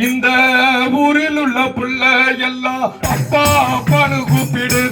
இந்த ஊரில் உள்ள புள்ள எல்லாம் அப்பா அப்பான்னு கூப்பிடு.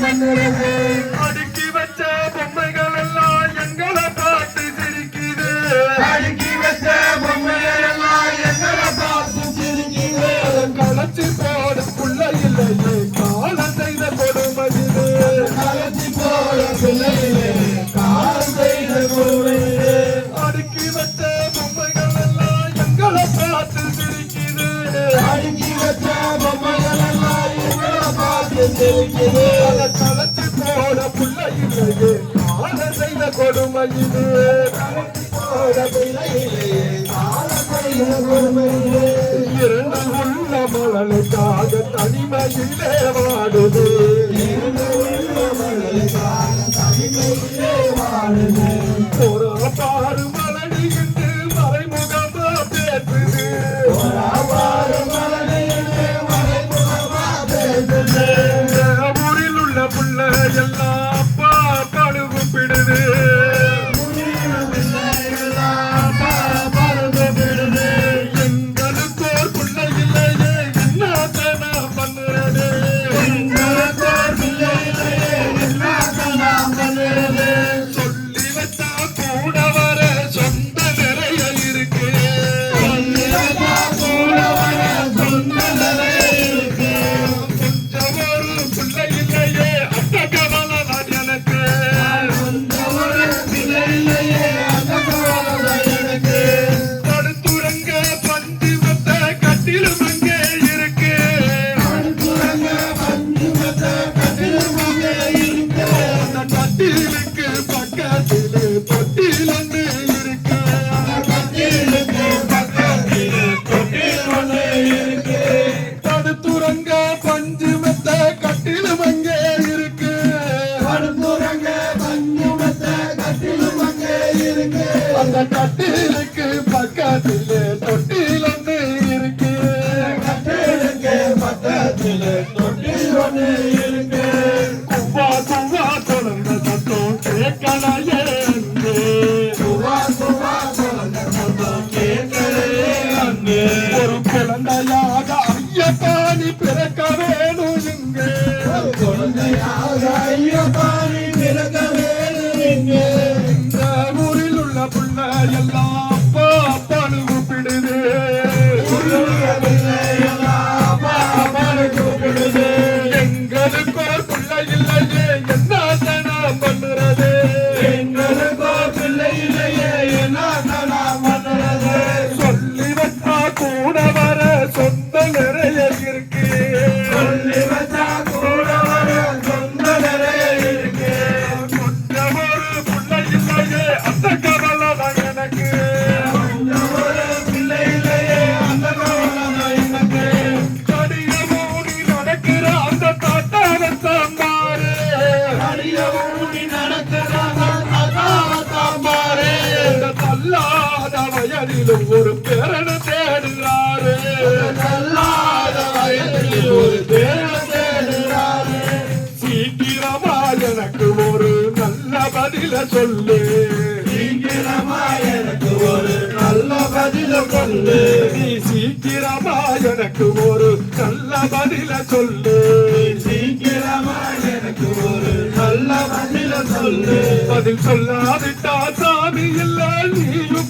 Thank you. இல்லையே ஆன செய்த கொடுமை இது இரண்டு உள்ள மலனுக்காக தனிமையிலே வாடுது. கட்டிலுக்கு பக்கத்திலே தொட்டில் ஒன்று இருக்கு கட்டிலுக்கு பக்கத்திலே தொட்டில் ஒன்று இந்த ஒரு பேரண தேடுறாரு கல்லாத வயதில் ஒரு பேரண தேடுறாரு சீக்கிரமா எனக்கு ஒரு நல்ல பதில சொல்லு. சீக்கிரமா எனக்கு ஒரு நல்ல பதில சொல்லு. நீ சீக்கிரமா எனக்கு ஒரு நல்ல பதில சொல்லு. சீக்கிரமா எனக்கு ஒரு நல்ல பதில சொல்லு. பதில் சொல்லாவிட்டா சாமி இல்லை நீயும்